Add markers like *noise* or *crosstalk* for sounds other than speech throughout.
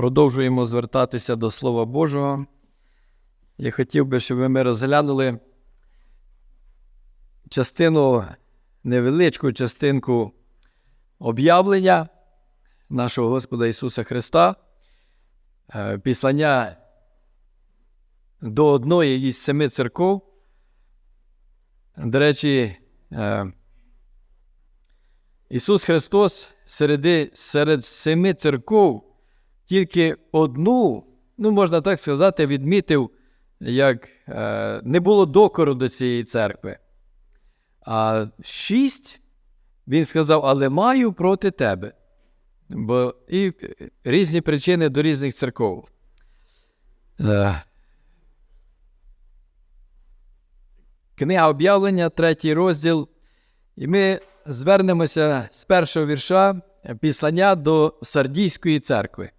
продовжуємо звертатися до Слова Божого. Я хотів би, щоб ми розглянули частину, невеличку частинку об'явлення нашого Господа Ісуса Христа, е, післання до одної із семи церков. До речі, е, Ісус Христос серед, серед семи церков тільки одну, ну можна так сказати, відмітив, як е, не було докору до цієї церкви. А шість він сказав, але маю проти тебе. Бо і різні причини до різних церков. Е, Книга об'явлення, третій розділ. І ми звернемося з першого вірша післання до Сардійської церкви.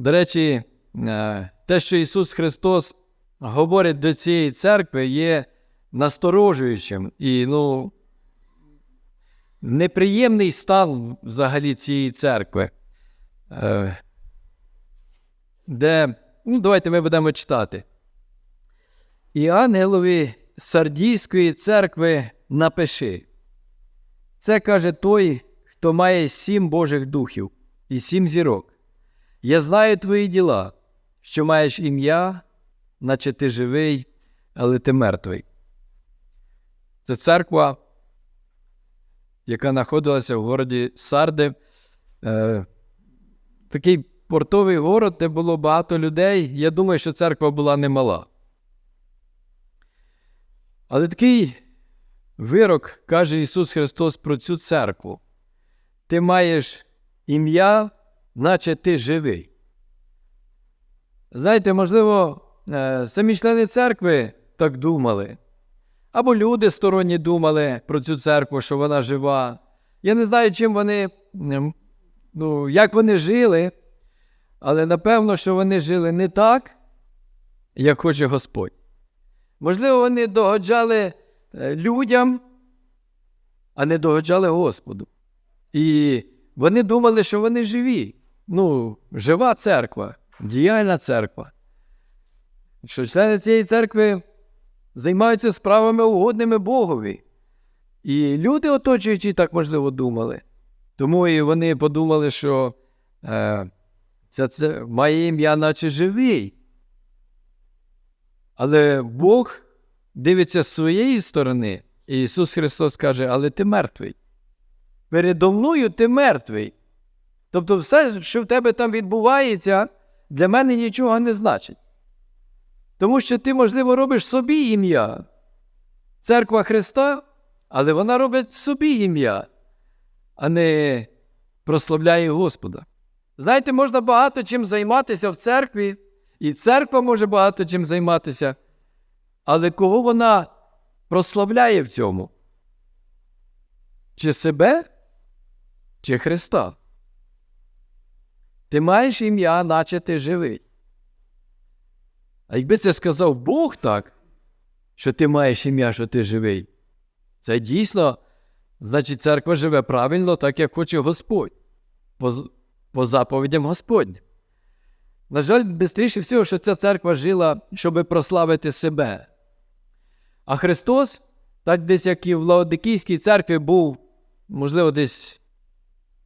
До речі, е, те, що Ісус Христос говорить до цієї церкви, є насторожуючим і ну, неприємний стан взагалі цієї церкви. Е, Де, ну, давайте ми будемо читати. І ангелові Сардійської церкви напиши. Це каже той, хто має сім Божих духів і сім зірок. Я знаю твої діла, що маєш ім'я, наче ти живий, але ти мертвий. Це церква, яка знаходилася в городі Сарди. Е, такий портовий город, де було багато людей. Я думаю, що церква була немала. Але такий вирок каже Ісус Христос про цю церкву. Ти маєш ім'я, наче ти живий. Знаєте, можливо, е, самі члени церкви так думали. Або люди сторонні думали про цю церкву, що вона жива. Я не знаю, чим вони, ну, як вони жили, але напевно, що вони жили не так, як хоче Господь. Можливо, вони догоджали е, людям, а не догоджали Господу. І вони думали, що вони живі. Ну, жива церква, діяльна церква. Що члени цієї церкви займаються справами угодними Богові. І люди, оточуючі, так можливо думали. Тому і вони подумали, що е, це, це має ім'я, наче живий. Але Бог дивиться з своєї сторони, і Ісус Христос каже, але ти мертвий. Передо мною ти мертвий. Тобто, все, що в тебе там відбувається, для мене нічого не значить. Тому що ти, можливо, робиш собі ім'я. Церква Христа, але вона робить собі ім'я, а не прославляє Господа. Знаєте, можна багато чим займатися в церкві, і церква може багато чим займатися, але кого вона прославляє в цьому? Чи себе, чи Христа? Ти маєш ім'я, наче ти живий. А якби це сказав Бог так, що ти маєш ім'я, що ти живий, це дійсно, значить, церква живе правильно, так як хоче Господь, по, по заповідям Господнім. На жаль, бистріше всього, що ця церква жила, щоб прославити себе. А Христос, так десь як і в Лаодикійській церкві, був, можливо, десь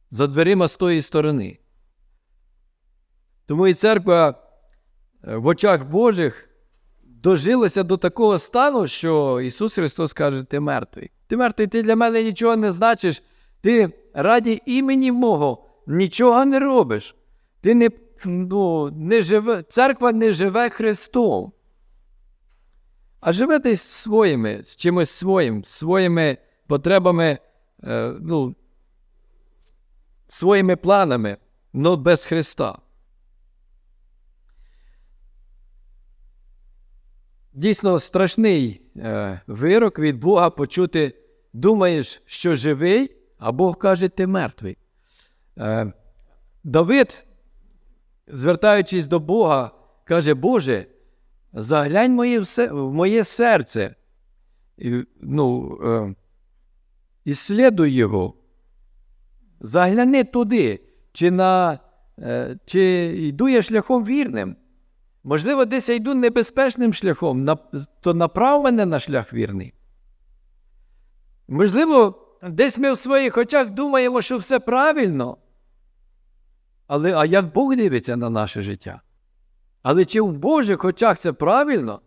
за дверима з тої сторони. Тому і церква е, в очах Божих дожилася до такого стану, що Ісус Христос каже: Ти мертвий. Ти мертвий, ти для мене нічого не значиш, ти раді імені мого нічого не робиш. Ти не, ну, не живе, Церква не живе Христом. А живе десь своїми, з чимось своїм, своїми потребами, е, ну, своїми планами, але без Христа. Дійсно страшний е, вирок від Бога почути, думаєш, що живий, а Бог каже, ти мертвий. Е, Давид, звертаючись до Бога, каже, Боже, заглянь моє, все- в моє серце, і, ну, е, іслідуй його. Загляни туди, чи на чи йду я шляхом вірним. Можливо, десь я йду небезпечним шляхом, то направ мене на шлях вірний. Можливо, десь ми в своїх очах думаємо, що все правильно. Але а як Бог дивиться на наше життя? Але чи в Божих очах це правильно?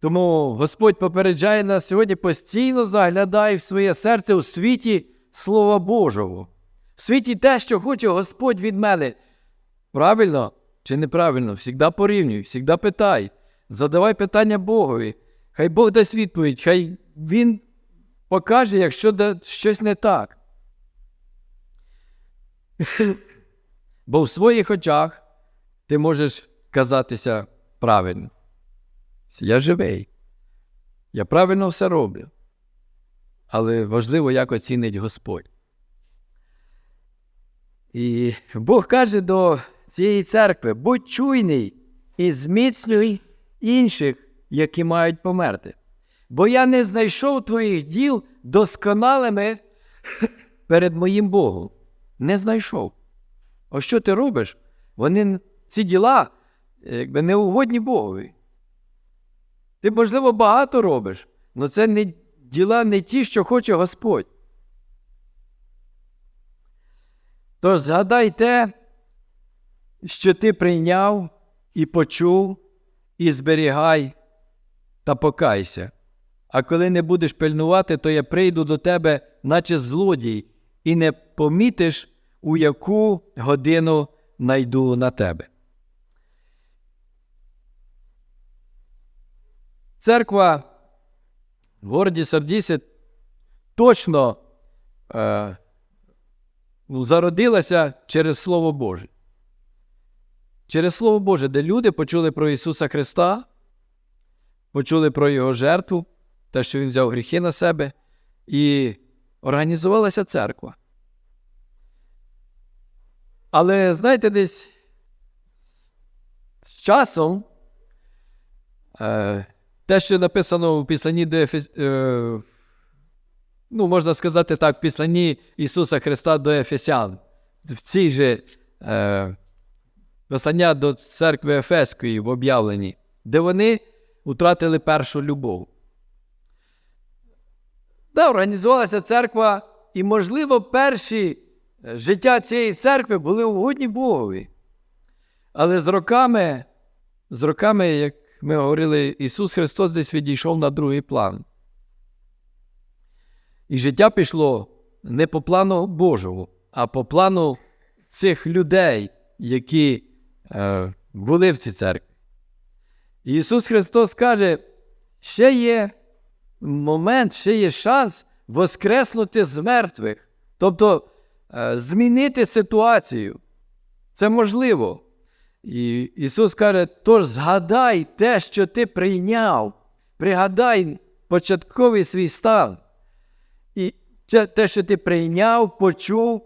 Тому Господь попереджає нас сьогодні постійно заглядає в своє серце у світі Слова Божого. В світі те, що хоче Господь від мене. Правильно чи неправильно? Всігда порівнюй, всігда питай. Задавай питання Богові. Хай Бог дасть відповідь, хай Він покаже, якщо щось не так. *laughs* Бо в своїх очах ти можеш казатися правильно. Я живий. Я правильно все роблю. Але важливо, як оцінить Господь. І Бог каже до цієї церкви: будь чуйний і зміцнюй інших, які мають померти. Бо я не знайшов твоїх діл досконалими *laughs* перед моїм Богом. Не знайшов. Ось що ти робиш? Вони ці діла якби не угодні Богові. Ти, можливо, багато робиш, але це не діла не ті, що хоче Господь. Тож згадай те, що ти прийняв і почув, і зберігай та покайся. А коли не будеш пильнувати, то я прийду до тебе, наче злодій, і не помітиш, у яку годину найду на тебе. Церква в городі Сардісі точно е, ну, зародилася через Слово Боже. Через Слово Боже, де люди почули про Ісуса Христа, почули про Його жертву, те, що Він взяв гріхи на себе, і організувалася церква. Але знаєте, десь з часом е, те, що написано в післанні до Ефес... е, ну, можна сказати так, в післанні Ісуса Христа до Ефесян, в цій же е, послання до церкви Ефеської в об'явленні, де вони втратили першу любов. Да, організувалася церква, і, можливо, перші е, життя цієї церкви були угодні Богові. Але з роками, з роками, як ми говорили, Ісус Христос десь відійшов на другий план. І життя пішло не по плану Божому, а по плану цих людей, які були в цій церкві. Ісус Христос каже, ще є момент, ще є шанс воскреснути з мертвих, тобто е, змінити ситуацію. Це можливо. І Ісус каже: тож згадай те, що ти прийняв, пригадай початковий свій стан. І те, що ти прийняв, почув,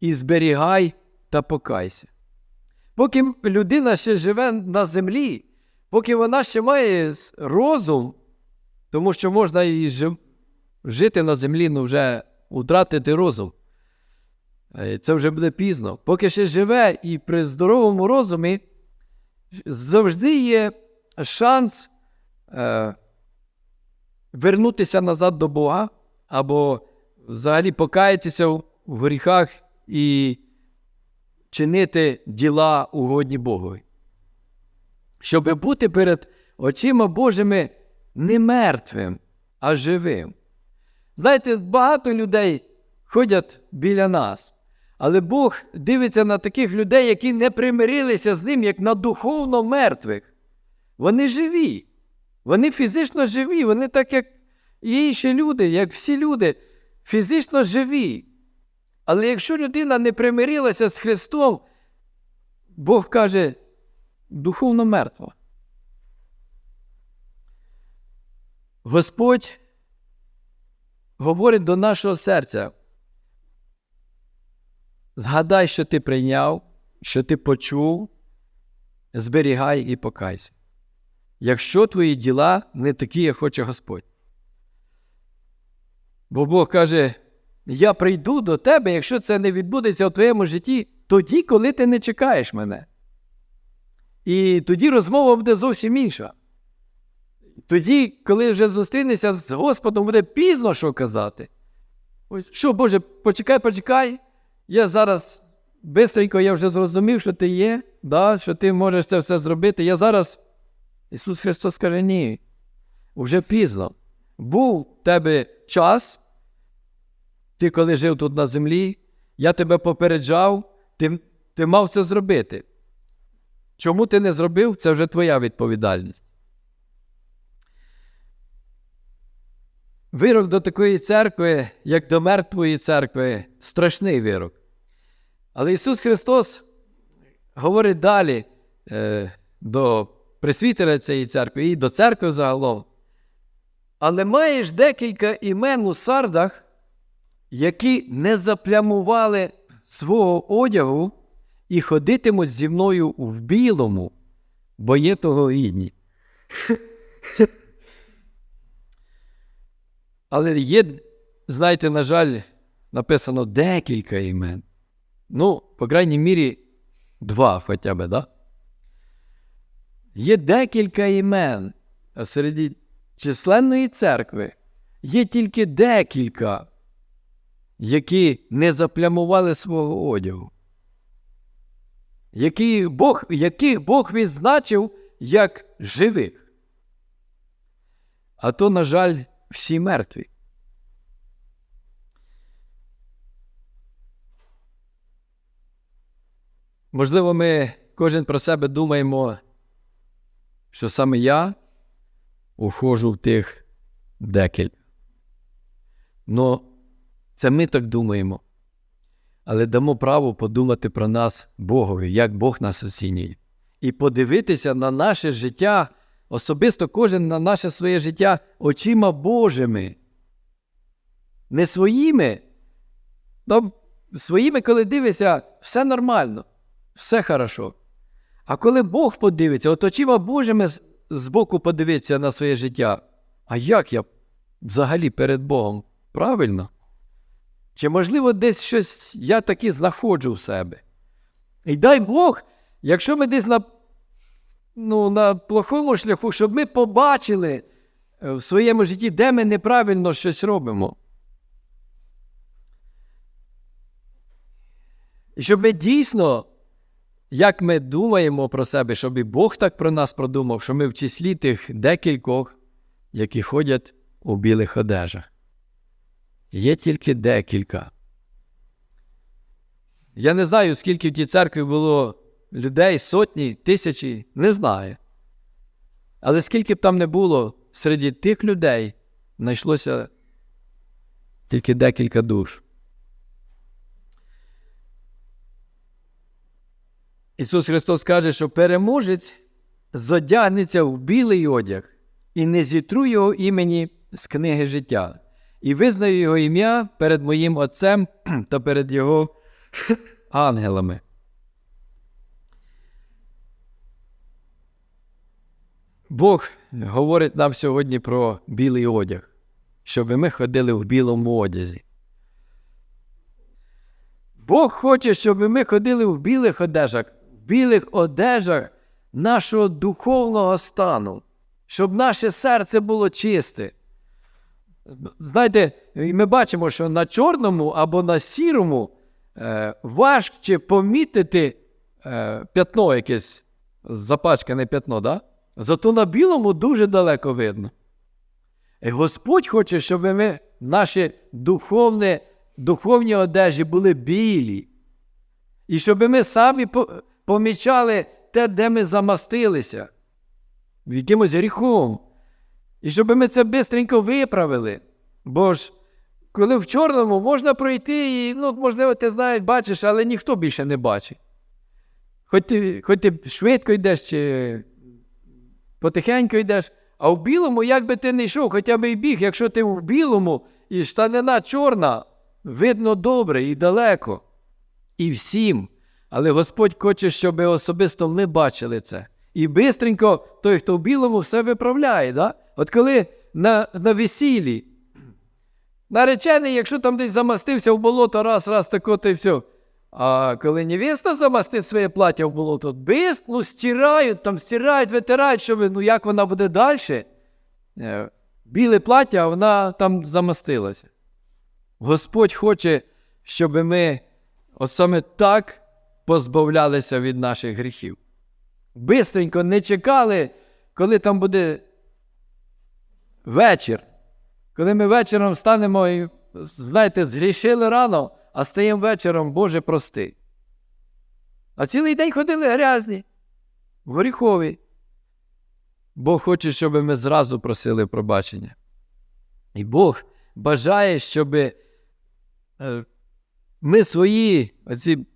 і зберігай та покайся. Поки людина ще живе на землі, поки вона ще має розум, тому що можна і жити на землі, ну вже втратити розум. Е, Це вже буде пізно. Поки ще живе і при здоровому розумі завжди є шанс е, вернутися назад до Бога, або взагалі покаятися в гріхах і чинити діла угодні Богові. Щоб бути перед очима Божими не мертвим, а живим. Знаєте, багато людей ходять біля нас, але Бог дивиться на таких людей, які не примирилися з ним, як на духовно мертвих. Вони живі, вони фізично живі, вони так, як і інші люди, як всі люди, фізично живі. Але якщо людина не примирилася з Христом, Бог каже, духовно мертва. Господь говорить до нашого серця. Згадай, що ти прийняв, що ти почув, зберігай і покайся. Якщо твої діла не такі, як хоче Господь. Бо Бог каже, я прийду до тебе, якщо це не відбудеться у твоєму житті, тоді, коли ти не чекаєш мене. І тоді розмова буде зовсім інша. Тоді, коли вже зустрінешся з Господом, буде пізно що казати. Що, Боже, почекай, почекай. Я зараз бистренько я вже зрозумів, що ти є, да, що ти можеш це все зробити. Я зараз. Ісус Христос каже, ні. Вже пізно. Був в тебе час, ти коли жив тут на землі, я тебе попереджав, ти, ти мав це зробити. Чому ти не зробив, це вже твоя відповідальність. Вирок до такої церкви, як до мертвої церкви, страшний вирок. Але Ісус Христос говорить далі е, до пресвітера цієї церкви і до церкви загалом. Але маєш декілька імен у сардах, які не заплямували свого одягу і ходитимуть зі мною в білому, бо є того гідні. Але є, знаєте, на жаль, написано декілька імен. Ну, по крайній мірі, два хоча б, да? Є декілька імен, а серед численної церкви є тільки декілька, які не заплямували свого одягу, які Бог, яких Бог відзначив як живих. А то, на жаль, всі мертві. Можливо, ми кожен про себе думаємо, що саме я ухожу в тих декілька. Ну, це ми так думаємо. Але дамо право подумати про нас Богові, як Бог нас оцінює. І подивитися на наше життя, особисто кожен на наше своє життя очима Божими. Не своїми. Ну, своїми, коли дивишся, все нормально, все хорошо. А коли Бог подивиться, от очима Божими з- збоку подивиться на своє життя, а як я взагалі перед Богом? Правильно? Чи, можливо, десь щось я таки знаходжу в себе? І дай Бог, якщо ми десь на, ну, на плохому шляху, щоб ми побачили е, в своєму житті, де ми неправильно щось робимо. І щоб ми дійсно, як ми думаємо про себе, щоб і Бог так про нас продумав, що ми в числі тих декількох, які ходять у білих одежах. Є тільки декілька. Я не знаю, скільки в тій церкві було людей, сотні, тисячі, не знаю. Але скільки б там не було, серед тих людей знайшлося тільки декілька душ. Ісус Христос каже, що переможець зодягнеться в білий одяг і не зітру його імені з книги життя, і визнаю його ім'я перед моїм Отцем *clears throat* та перед його *laughs* ангелами. Бог говорить нам сьогодні про білий одяг, щоб ми ходили в білому одязі. Бог хоче, щоб ми ходили в білих одежах, в білих одежах нашого духовного стану, щоб наше серце було чисте. Знаєте, ми бачимо, що на чорному або на сірому е, важче помітити е, п'ятно якесь, запачкане п'ятно, да? зато на білому дуже далеко видно. І Господь хоче, щоб ми наші духовні, духовні одежі були білі. І щоб ми самі помічали те, де ми замастилися, якимось гріхом. І щоб ми це швидко виправили. Бо ж, коли в чорному можна пройти, і, ну, можливо, ти знаєш, бачиш, але ніхто більше не бачить. Хоч ти, хоч ти швидко йдеш чи потихеньку йдеш, а в білому, як би ти не йшов, хоча б і біг, якщо ти в білому і штанина чорна, видно добре і далеко. І всім. Але Господь хоче, щоб особисто ми бачили це. І бистренько той, хто в білому, все виправляє. Да? От коли на, на весіллі Наречений, якщо там десь замастився в болото, раз, раз, тако, то й все. А коли невеста замастить своє плаття в болото, без, ну, стирають, там стирають, витирають, щоб, ну як вона буде далі? Е, Біле плаття, вона там замастилася. Господь хоче, щоб ми от саме так позбавлялися від наших гріхів. Бистренько не чекали, коли там буде вечір. Коли ми вечором станемо і, знаєте, згрішили рано, а стаємо вечором, Боже, прости. А цілий день ходили грязні, горіхові. Бог хоче, щоб ми зразу просили пробачення. І Бог бажає, щоб е, ми свої оці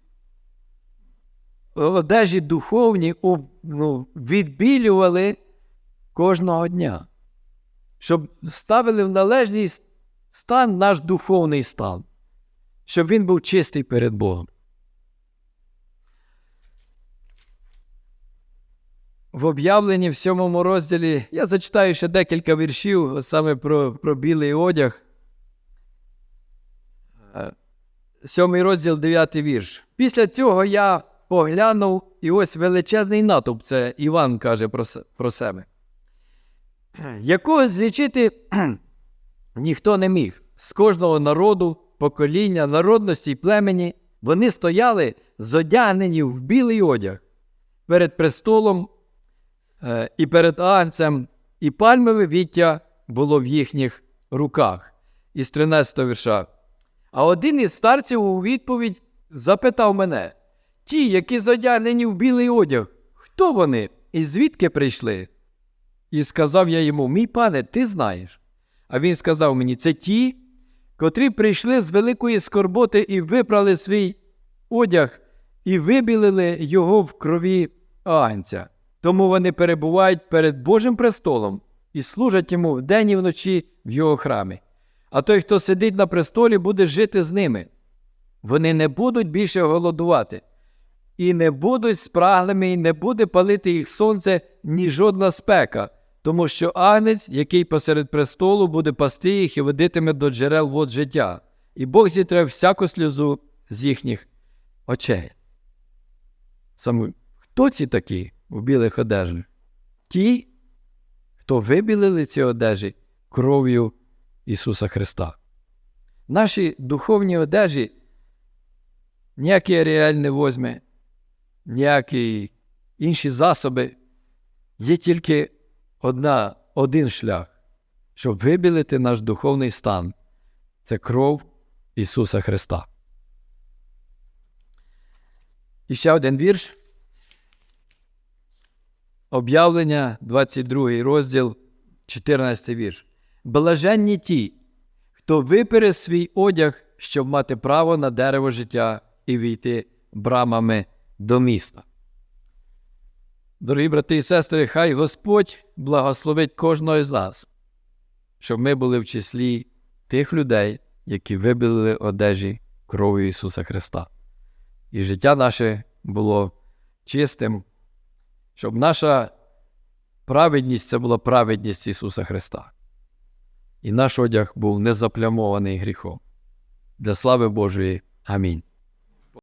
одежі духовні ну, відбілювали кожного дня щоб ставили в належний стан наш духовний стан, щоб він був чистий перед Богом. В об'явленні в сьомому розділі я зачитаю ще декілька віршів саме про, про білий одяг. Е, Сьомий розділ, дев'ятий вірш. Після цього я поглянув, і ось величезний натовп, це Іван каже про, про себе *clears throat* якого злічити *clears throat* ніхто не міг. З кожного народу, покоління, народності й племені вони стояли зодягнені в білий одяг перед престолом е, і перед агнцем, і пальмове віття було в їхніх руках. Із 13 вірша. А один із старців у відповідь запитав мене: ті, які зодягнені в білий одяг, хто вони і звідки прийшли? І сказав я йому: Мій пане, ти знаєш. А він сказав мені: це ті, котрі прийшли з великої скорботи і випрали свій одяг, і вибілили його в крові агнця. Тому вони перебувають перед Божим престолом і служать йому вдень і вночі в його храмі. А той, хто сидить на престолі, буде жити з ними. Вони не будуть більше голодувати, і не будуть спраглими, і не буде палити їх сонце ні жодна спека, тому що агнець, який посеред престолу, буде пасти їх і водитиме до джерел вод життя, і Бог зітре всяку сльозу з їхніх очей. Саме хто ці такі у білих одежах? Ті, хто вибілили ці одежі кров'ю Ісуса Христа. Наші духовні одежі ніякий Аріель не возьме, ніякі інші засоби. Є тільки одна, один шлях, щоб вибілити наш духовний стан. Це кров Ісуса Христа. І ще один вірш. Об'явлення, 22 розділ, 14 вірш. Блаженні ті, хто випере свій одяг, щоб мати право на дерево життя і війти брамами до міста. Дорогі брати і сестри, хай Господь благословить кожного з нас, щоб ми були в числі тих людей, які вибілили одежі кров'ю Ісуса Христа. І життя наше було чистим, щоб наша праведність це була праведність Ісуса Христа. І наш одяг був не заплямований гріхом. Для слави Божої. Амінь.